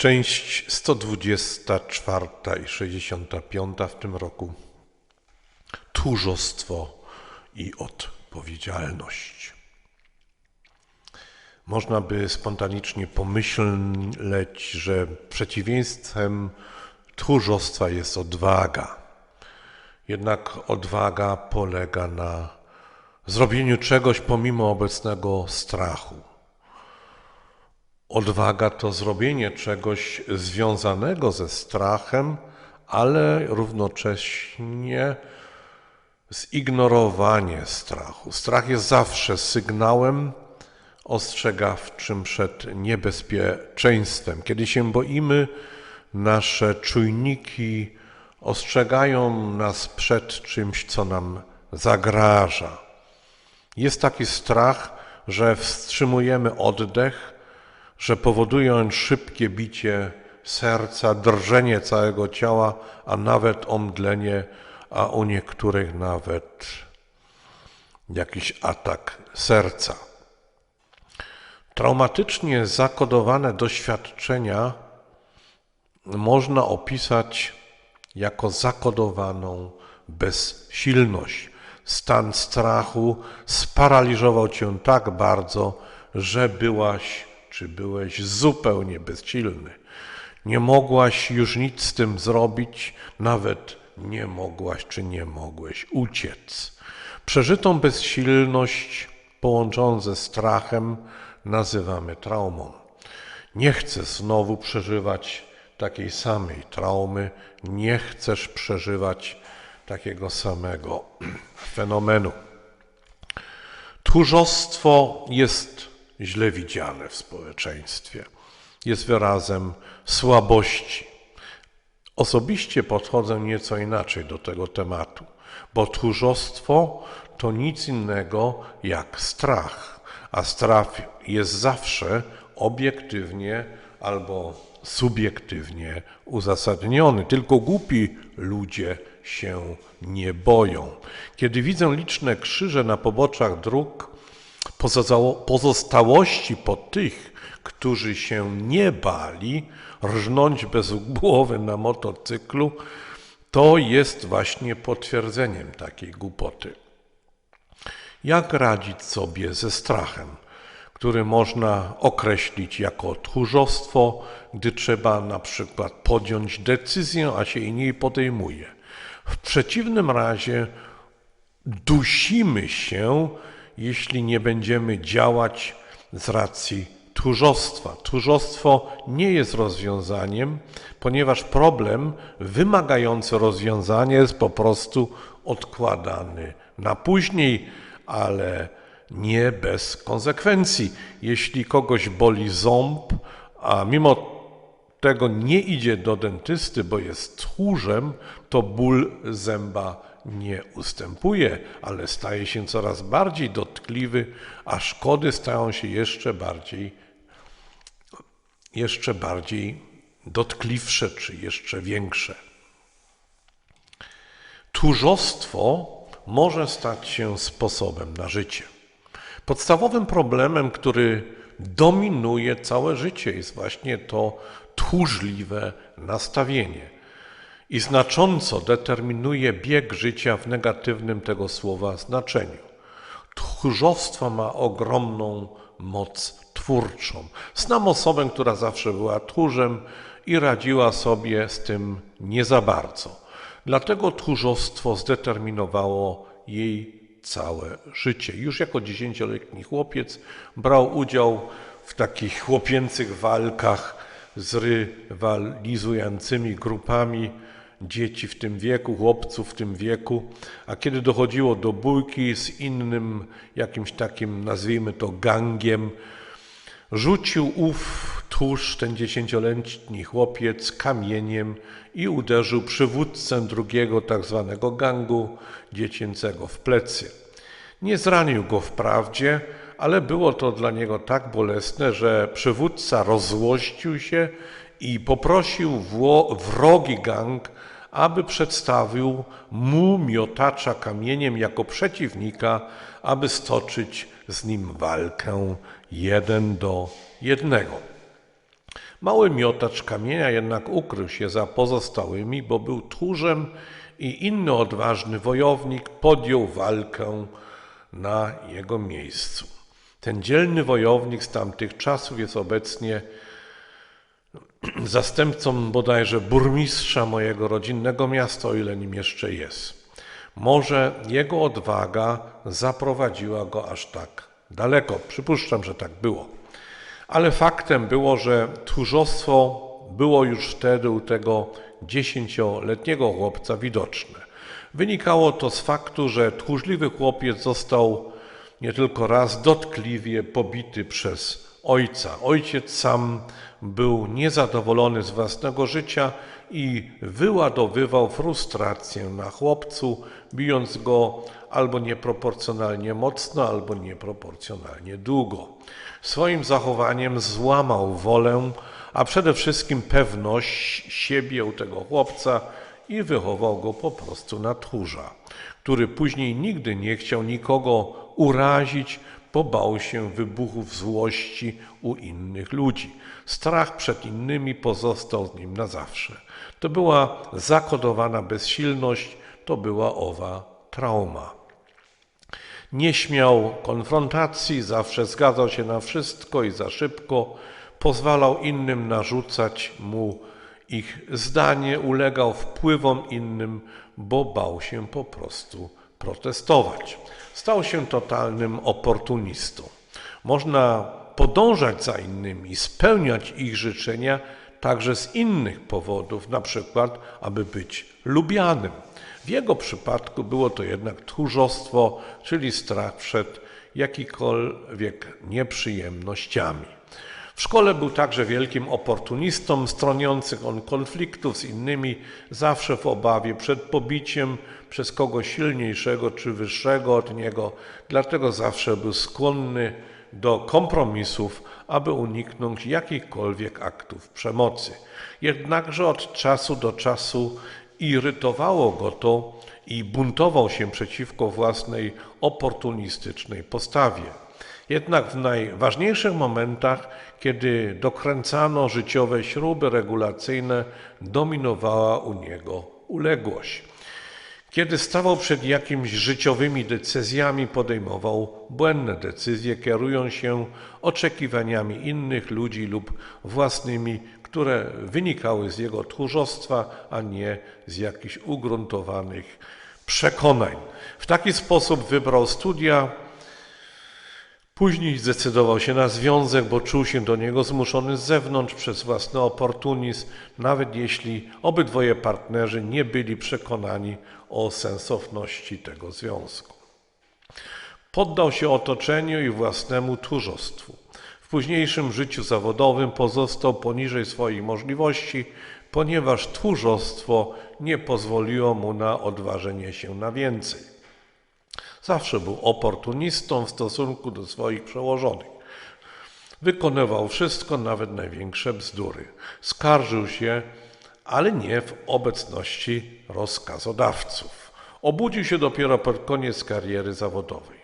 Część 124 i 65 w tym roku. Tchórzostwo i odpowiedzialność. Można by spontanicznie pomyśleć, że przeciwieństwem tchórzostwa jest odwaga. Jednak odwaga polega na zrobieniu czegoś pomimo obecnego strachu. Odwaga to zrobienie czegoś związanego ze strachem, ale równocześnie zignorowanie strachu. Strach jest zawsze sygnałem ostrzegawczym przed niebezpieczeństwem. Kiedy się boimy, nasze czujniki ostrzegają nas przed czymś, co nam zagraża. Jest taki strach, że wstrzymujemy oddech, że powodują szybkie bicie serca, drżenie całego ciała, a nawet omdlenie, a u niektórych nawet jakiś atak serca. Traumatycznie zakodowane doświadczenia można opisać jako zakodowaną bezsilność. Stan strachu sparaliżował cię tak bardzo, że byłaś czy byłeś zupełnie bezsilny. Nie mogłaś już nic z tym zrobić, nawet nie mogłaś czy nie mogłeś uciec. Przeżytą bezsilność połączoną ze strachem nazywamy traumą. Nie chcę znowu przeżywać takiej samej traumy, nie chcesz przeżywać takiego samego fenomenu. Tchórzostwo jest źle widziane w społeczeństwie. Jest wyrazem słabości. Osobiście podchodzę nieco inaczej do tego tematu, bo tchórzostwo to nic innego jak strach, a strach jest zawsze obiektywnie albo subiektywnie uzasadniony. Tylko głupi ludzie się nie boją. Kiedy widzę liczne krzyże na poboczach dróg, pozostałości po tych, którzy się nie bali rżnąć bez głowy na motocyklu, to jest właśnie potwierdzeniem takiej głupoty. Jak radzić sobie ze strachem, który można określić jako tchórzostwo, gdy trzeba na przykład podjąć decyzję, a się i nie podejmuje? W przeciwnym razie dusimy się, jeśli nie będziemy działać z racji tchórzostwa. Tchórzostwo nie jest rozwiązaniem, ponieważ problem wymagający rozwiązania jest po prostu odkładany na później, ale nie bez konsekwencji. Jeśli kogoś boli ząb, a mimo tego nie idzie do dentysty, bo jest tchórzem, to ból zęba nie ustępuje, ale staje się coraz bardziej dotkliwy, a szkody stają się jeszcze bardziej, jeszcze bardziej dotkliwsze czy jeszcze większe. Tchórzostwo może stać się sposobem na życie. Podstawowym problemem, który dominuje całe życie, jest właśnie to tchórzliwe nastawienie i znacząco determinuje bieg życia w negatywnym tego słowa znaczeniu. Tchórzostwo ma ogromną moc twórczą. Znam osobę, która zawsze była tchórzem i radziła sobie z tym nie za bardzo. Dlatego tchórzostwo zdeterminowało jej całe życie. Już jako dziesięcioletni chłopiec brał udział w takich chłopięcych walkach z rywalizującymi grupami dzieci w tym wieku, chłopców w tym wieku, a kiedy dochodziło do bójki z innym jakimś takim, nazwijmy to gangiem, rzucił ów tchórz, ten dziesięcioletni chłopiec, kamieniem i uderzył przywódcę drugiego tak zwanego gangu dziecięcego w plecy. Nie zranił go wprawdzie, ale było to dla niego tak bolesne, że przywódca rozłościł się i poprosił wrogi gang, aby przedstawił mu miotacza kamieniem jako przeciwnika, aby stoczyć z nim walkę jeden do jednego. Mały miotacz kamienia jednak ukrył się za pozostałymi, bo był tchórzem i inny odważny wojownik podjął walkę na jego miejscu. Ten dzielny wojownik z tamtych czasów jest obecnie zastępcą bodajże burmistrza mojego rodzinnego miasta, o ile nim jeszcze jest. Może jego odwaga zaprowadziła go aż tak daleko. Przypuszczam, że tak było. Ale faktem było, że tchórzostwo było już wtedy u tego dziesięcioletniego chłopca widoczne. Wynikało to z faktu, że tchórzliwy chłopiec został nie tylko raz dotkliwie pobity przez ojca. Ojciec sam był niezadowolony z własnego życia i wyładowywał frustrację na chłopcu, bijąc go albo nieproporcjonalnie mocno, albo nieproporcjonalnie długo. Swoim zachowaniem złamał wolę, a przede wszystkim pewność siebie u tego chłopca i wychował go po prostu na tchórza, który później nigdy nie chciał nikogo urazić, bo bał się wybuchów złości u innych ludzi. Strach przed innymi pozostał z nim na zawsze. To była zakodowana bezsilność, to była owa trauma. Nie śmiał konfrontacji, zawsze zgadzał się na wszystko i za szybko, pozwalał innym narzucać mu ich zdanie, ulegał wpływom innym, bo bał się po prostu protestować. Stał się totalnym oportunistą. Można podążać za innymi, spełniać ich życzenia także z innych powodów, na przykład, aby być lubianym. W jego przypadku było to jednak tchórzostwo, czyli strach przed jakikolwiek nieprzyjemnościami. W szkole był także wielkim oportunistą, stroniących on konfliktów z innymi, zawsze w obawie przed pobiciem przez kogoś silniejszego czy wyższego od niego, dlatego zawsze był skłonny do kompromisów, aby uniknąć jakichkolwiek aktów przemocy. Jednakże od czasu do czasu irytowało go to i buntował się przeciwko własnej oportunistycznej postawie. Jednak w najważniejszych momentach, kiedy dokręcano życiowe śruby regulacyjne, dominowała u niego uległość. Kiedy stawał przed jakimiś życiowymi decyzjami, podejmował błędne decyzje, kierując się oczekiwaniami innych ludzi lub własnymi, które wynikały z jego tchórzostwa, a nie z jakichś ugruntowanych przekonań. W taki sposób wybrał studia. Później zdecydował się na związek, bo czuł się do niego zmuszony z zewnątrz przez własny oportunizm, nawet jeśli obydwoje partnerzy nie byli przekonani o sensowności tego związku. Poddał się otoczeniu i własnemu tchórzostwu. W późniejszym życiu zawodowym pozostał poniżej swoich możliwości, ponieważ tchórzostwo nie pozwoliło mu na odważenie się na więcej. Zawsze był oportunistą w stosunku do swoich przełożonych. Wykonywał wszystko, nawet największe bzdury. Skarżył się, ale nie w obecności rozkazodawców. Obudził się dopiero pod koniec kariery zawodowej.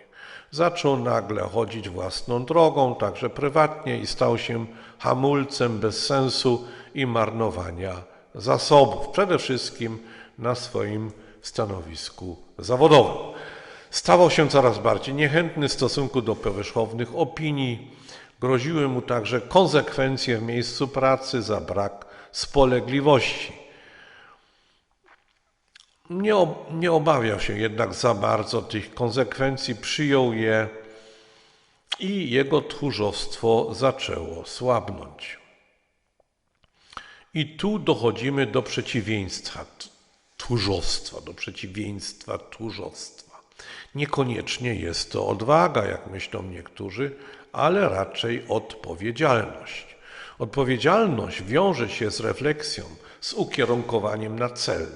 Zaczął nagle chodzić własną drogą, także prywatnie, i stał się hamulcem bez sensu i marnowania zasobów, przede wszystkim na swoim stanowisku zawodowym. Stawał się coraz bardziej niechętny w stosunku do powierzchownych opinii. Groziły mu także konsekwencje w miejscu pracy za brak spolegliwości. Nie, ob nie obawiał się jednak za bardzo tych konsekwencji, przyjął je i jego tchórzostwo zaczęło słabnąć. I tu dochodzimy do przeciwieństwa tchórzostwa, do przeciwieństwa tchórzostwa. Niekoniecznie jest to odwaga, jak myślą niektórzy, ale raczej odpowiedzialność. Odpowiedzialność wiąże się z refleksją, z ukierunkowaniem na cel.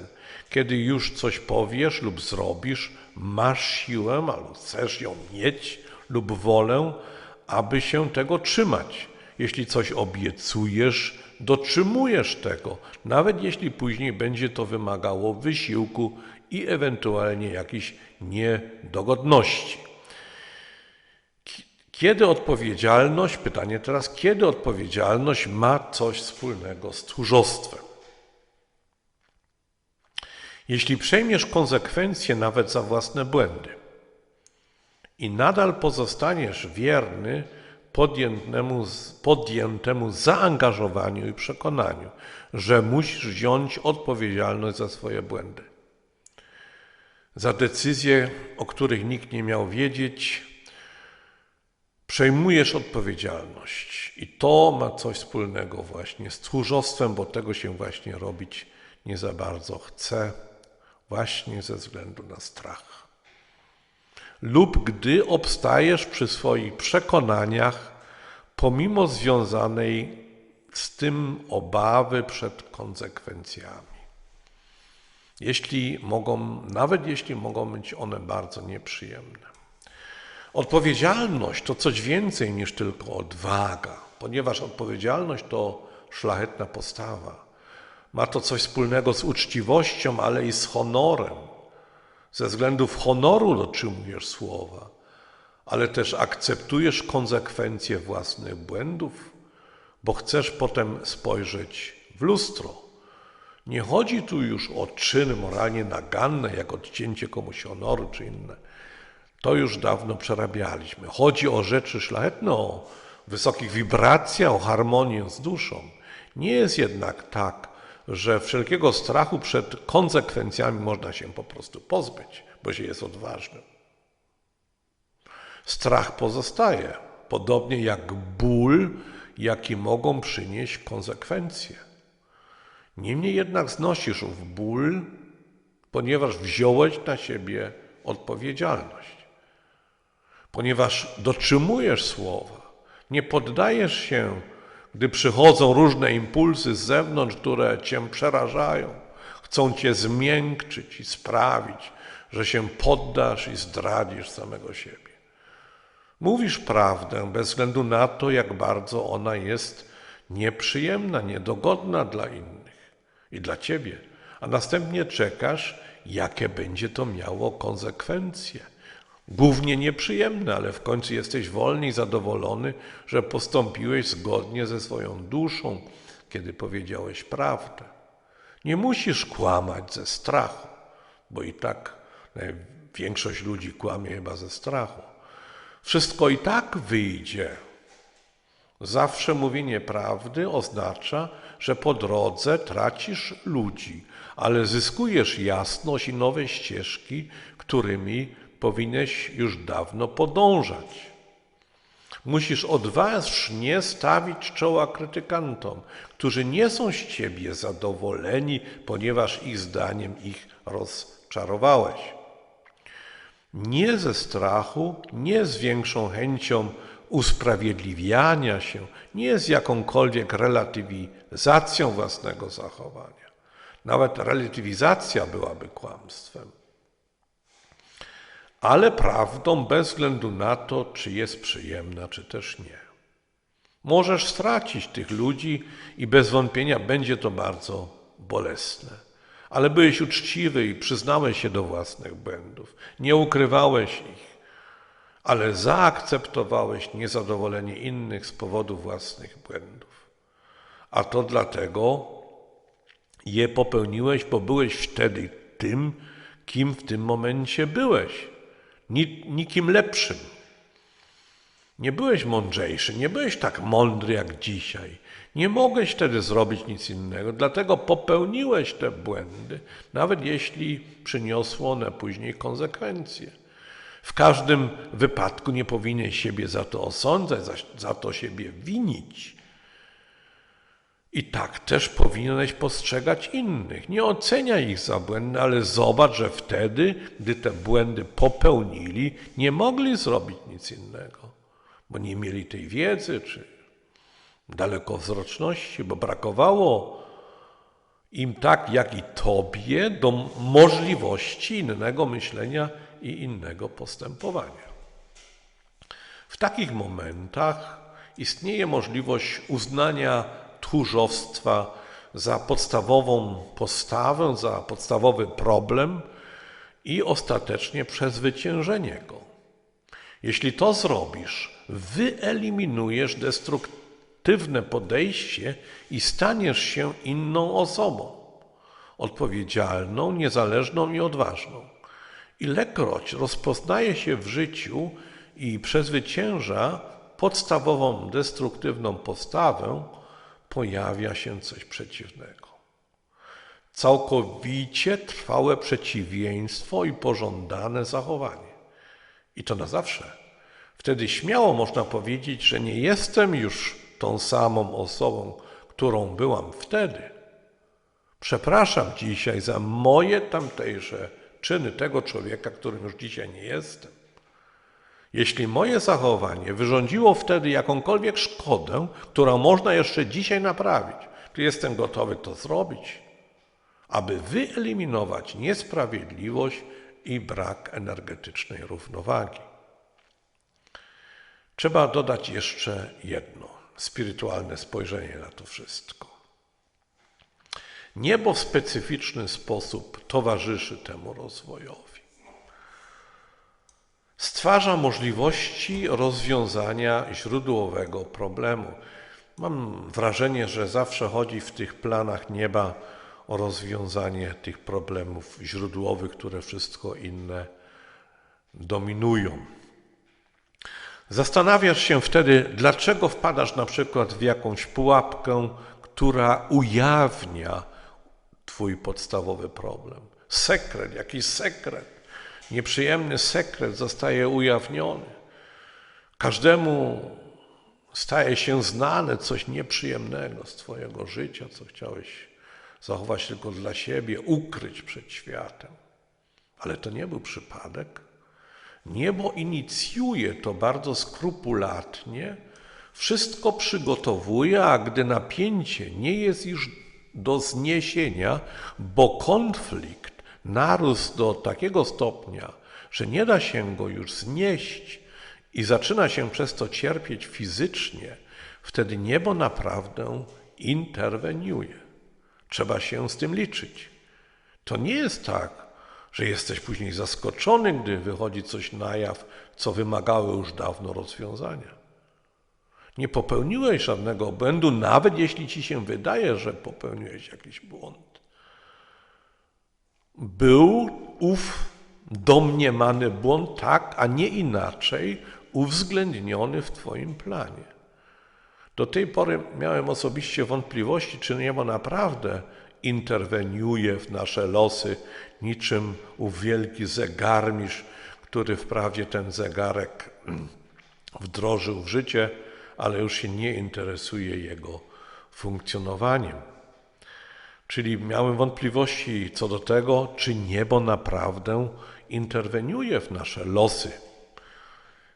Kiedy już coś powiesz lub zrobisz, masz siłę albo chcesz ją mieć lub wolę, aby się tego trzymać. Jeśli coś obiecujesz, dotrzymujesz tego, nawet jeśli później będzie to wymagało wysiłku i ewentualnie jakichś niedogodności. Kiedy odpowiedzialność, pytanie teraz, kiedy odpowiedzialność ma coś wspólnego z tchórzostwem? Jeśli przejmiesz konsekwencje nawet za własne błędy i nadal pozostaniesz wierny podjętemu, podjętemu zaangażowaniu i przekonaniu, że musisz wziąć odpowiedzialność za swoje błędy, za decyzje, o których nikt nie miał wiedzieć, przejmujesz odpowiedzialność. I to ma coś wspólnego właśnie z tchórzostwem, bo tego się właśnie robić nie za bardzo chce, właśnie ze względu na strach. Lub gdy obstajesz przy swoich przekonaniach, pomimo związanej z tym obawy przed konsekwencjami. Jeśli mogą, nawet jeśli mogą być one bardzo nieprzyjemne. Odpowiedzialność to coś więcej niż tylko odwaga, ponieważ odpowiedzialność to szlachetna postawa. Ma to coś wspólnego z uczciwością, ale i z honorem. Ze względów honoru dotrzymujesz słowa, ale też akceptujesz konsekwencje własnych błędów, bo chcesz potem spojrzeć w lustro. Nie chodzi tu już o czyny moralnie naganne, jak odcięcie komuś honoru czy inne. To już dawno przerabialiśmy. Chodzi o rzeczy szlachetne, o wysokich wibracjach, o harmonię z duszą. Nie jest jednak tak, że wszelkiego strachu przed konsekwencjami można się po prostu pozbyć, bo się jest odważnym. Strach pozostaje, podobnie jak ból, jaki mogą przynieść konsekwencje. Niemniej jednak znosisz ów ból, ponieważ wziąłeś na siebie odpowiedzialność, ponieważ dotrzymujesz słowa, nie poddajesz się, gdy przychodzą różne impulsy z zewnątrz, które cię przerażają, chcą cię zmiękczyć i sprawić, że się poddasz i zdradzisz samego siebie. Mówisz prawdę bez względu na to, jak bardzo ona jest nieprzyjemna, niedogodna dla innych i dla ciebie, a następnie czekasz, jakie będzie to miało konsekwencje. Głównie nieprzyjemne, ale w końcu jesteś wolny i zadowolony, że postąpiłeś zgodnie ze swoją duszą, kiedy powiedziałeś prawdę. Nie musisz kłamać ze strachu, bo i tak większość ludzi kłamie chyba ze strachu. Wszystko i tak wyjdzie. Zawsze mówienie prawdy oznacza, że po drodze tracisz ludzi, ale zyskujesz jasność i nowe ścieżki, którymi powinieneś już dawno podążać. Musisz odważnie stawić czoła krytykantom, którzy nie są z ciebie zadowoleni, ponieważ ich zdaniem ich rozczarowałeś. Nie ze strachu, nie z większą chęcią usprawiedliwiania się, nie z jakąkolwiek relatywizacją własnego zachowania. Nawet relatywizacja byłaby kłamstwem ale prawdą bez względu na to, czy jest przyjemna, czy też nie. Możesz stracić tych ludzi i bez wątpienia będzie to bardzo bolesne. Ale byłeś uczciwy i przyznałeś się do własnych błędów. Nie ukrywałeś ich, ale zaakceptowałeś niezadowolenie innych z powodu własnych błędów. A to dlatego je popełniłeś, bo byłeś wtedy tym, kim w tym momencie byłeś nikim lepszym. Nie byłeś mądrzejszy, nie byłeś tak mądry jak dzisiaj. Nie mogłeś wtedy zrobić nic innego, dlatego popełniłeś te błędy, nawet jeśli przyniosło one później konsekwencje. W każdym wypadku nie powinieneś siebie za to osądzać, za, za to siebie winić. I tak też powinieneś postrzegać innych. Nie oceniaj ich za błędy, ale zobacz, że wtedy, gdy te błędy popełnili, nie mogli zrobić nic innego, bo nie mieli tej wiedzy czy dalekowzroczności, bo brakowało im tak jak i tobie do możliwości innego myślenia i innego postępowania. W takich momentach istnieje możliwość uznania tchórzostwa za podstawową postawę, za podstawowy problem i ostatecznie przezwyciężenie go. Jeśli to zrobisz, wyeliminujesz destruktywne podejście i staniesz się inną osobą, odpowiedzialną, niezależną i odważną. Ilekroć rozpoznaje się w życiu i przezwycięża podstawową destruktywną postawę, pojawia się coś przeciwnego. Całkowicie trwałe przeciwieństwo i pożądane zachowanie. I to na zawsze. Wtedy śmiało można powiedzieć, że nie jestem już tą samą osobą, którą byłam wtedy. Przepraszam dzisiaj za moje tamtejsze czyny tego człowieka, którym już dzisiaj nie jestem. Jeśli moje zachowanie wyrządziło wtedy jakąkolwiek szkodę, którą można jeszcze dzisiaj naprawić, to jestem gotowy to zrobić, aby wyeliminować niesprawiedliwość i brak energetycznej równowagi. Trzeba dodać jeszcze jedno spirytualne spojrzenie na to wszystko. Niebo w specyficzny sposób towarzyszy temu rozwojowi. Stwarza możliwości rozwiązania źródłowego problemu. Mam wrażenie, że zawsze chodzi w tych planach nieba o rozwiązanie tych problemów źródłowych, które wszystko inne dominują. Zastanawiasz się wtedy, dlaczego wpadasz na przykład w jakąś pułapkę, która ujawnia Twój podstawowy problem. Sekret, jakiś sekret, nieprzyjemny sekret zostaje ujawniony. Każdemu staje się znane coś nieprzyjemnego z Twojego życia, co chciałeś zachować tylko dla siebie, ukryć przed światem. Ale to nie był przypadek. Niebo inicjuje to bardzo skrupulatnie, wszystko przygotowuje, a gdy napięcie nie jest już do zniesienia, bo konflikt narósł do takiego stopnia, że nie da się go już znieść i zaczyna się przez to cierpieć fizycznie, wtedy niebo naprawdę interweniuje. Trzeba się z tym liczyć. To nie jest tak, że jesteś później zaskoczony, gdy wychodzi coś na jaw, co wymagało już dawno rozwiązania. Nie popełniłeś żadnego błędu, nawet jeśli ci się wydaje, że popełniłeś jakiś błąd. Był ów domniemany błąd tak, a nie inaczej uwzględniony w Twoim planie. Do tej pory miałem osobiście wątpliwości, czy niebo naprawdę interweniuje w nasze losy, niczym ów wielki zegarmistrz, który wprawdzie ten zegarek wdrożył w życie, ale już się nie interesuje jego funkcjonowaniem. Czyli miałem wątpliwości co do tego, czy niebo naprawdę interweniuje w nasze losy,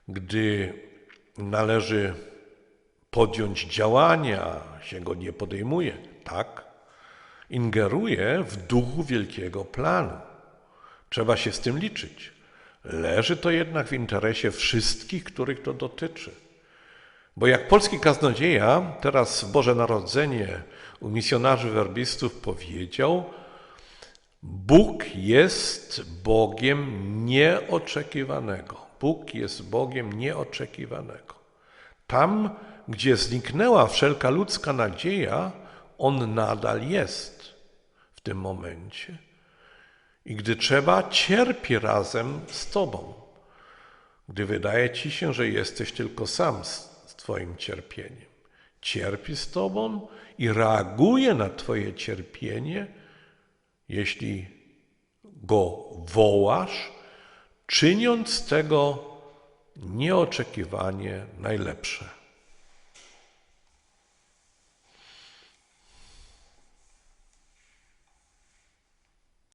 gdy należy podjąć działania, się go nie podejmuje. Tak, ingeruje w duchu wielkiego planu. Trzeba się z tym liczyć. Leży to jednak w interesie wszystkich, których to dotyczy. Bo jak polski kaznodzieja teraz w Boże Narodzenie u misjonarzy werbistów powiedział, Bóg jest Bogiem nieoczekiwanego. Bóg jest Bogiem nieoczekiwanego. Tam, gdzie zniknęła wszelka ludzka nadzieja, On nadal jest w tym momencie. I gdy trzeba, cierpi razem z Tobą. Gdy wydaje Ci się, że jesteś tylko sam z Twoim cierpieniem. Cierpi z Tobą i reaguje na Twoje cierpienie, jeśli go wołasz, czyniąc z tego nieoczekiwanie najlepsze.